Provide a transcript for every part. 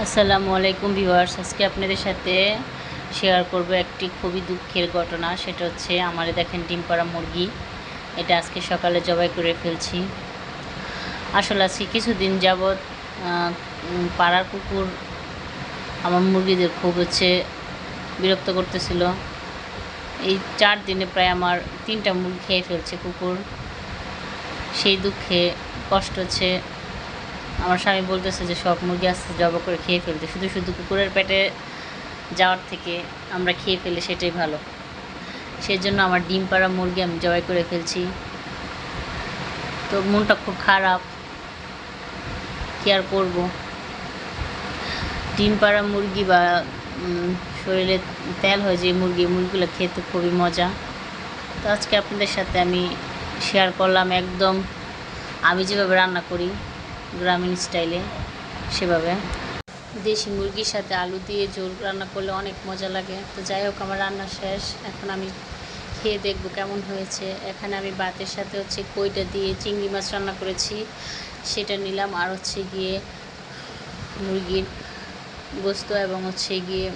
আসসালামু আলাইকুম ভিউয়ার্স, আজকে আপনাদের সাথে শেয়ার করব একটি খুবই দুঃখের ঘটনা। সেটা হচ্ছে, আমার দেখেন ডিম পাড়া মুরগি। এটা আজকে সকালে জবাই করে ফেলছি। আসলে আজকে কিছুদিন যাবৎ পাড়ার কুকুর আমার মুরগিদের খুব হচ্ছে বিরক্ত করতেছিল। এই চার দিনে প্রায় আমার তিনটা মুরগি খেয়ে ফেলছে কুকুর। সেই দুঃখে কষ্ট হচ্ছে আমার স্বামী বলতেছে যে, সব মুরগি আস্তে জবা করে খেয়ে ফেলতে। শুধু শুধু কুকুরের পেটে যাওয়ার থেকে আমরা খেয়ে ফেলে সেটাই ভালো। সেই জন্য আমার ডিম পাড়া মুরগি আমি জবাই করে ফেলছি। তো মনটা খুব খারাপ। কী আর করব? ডিম পাড়া মুরগি বা শরীরে তেল হয় যে মুরগি, মুরগিগুলো খেতে খুবই মজা। তো আজকে আপনাদের সাথে আমি শেয়ার করলাম একদম। আমি যেভাবে রান্না করি গ্রামীণ স্টাইলে, সেভাবে। দেশি মুরগির সাথে আলু দিয়ে ঝোল রান্না করলে অনেক মজা লাগে। তো যাই হোক, আমার রান্না শেষ। এখন আমি খেয়ে দেখব কেমন হয়েছে। এখানে আমি ভাতের সাথে হচ্ছে কইটা দিয়ে চিংড়ি মাছ রান্না করেছি। সেটা নিলাম। আর হচ্ছে গিয়ে মুরগির গোস্ত এবং হচ্ছে গিয়ে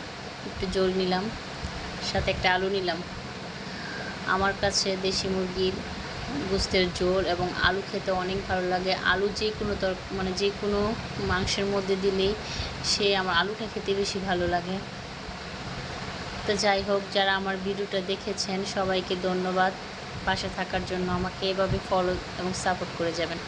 একটু জল নিলাম। সাথে একটা আলু নিলাম। আমার কাছে দেশি মুরগির গোস্তের ঝোল এবং আলু খেতে অনেক ভালো লাগে। আলু যে কোনো তর মানে যে কোনো মাংসের মধ্যে দিলেই সে আমার আলুটা খেতে বেশি ভালো লাগে। তো যাই হোক, যারা আমার ভিডিওটা দেখেছেন, সবাইকে ধন্যবাদ। পাশে থাকার জন্য আমাকে এভাবে ফলো এবং সাপোর্ট করে যাবেন।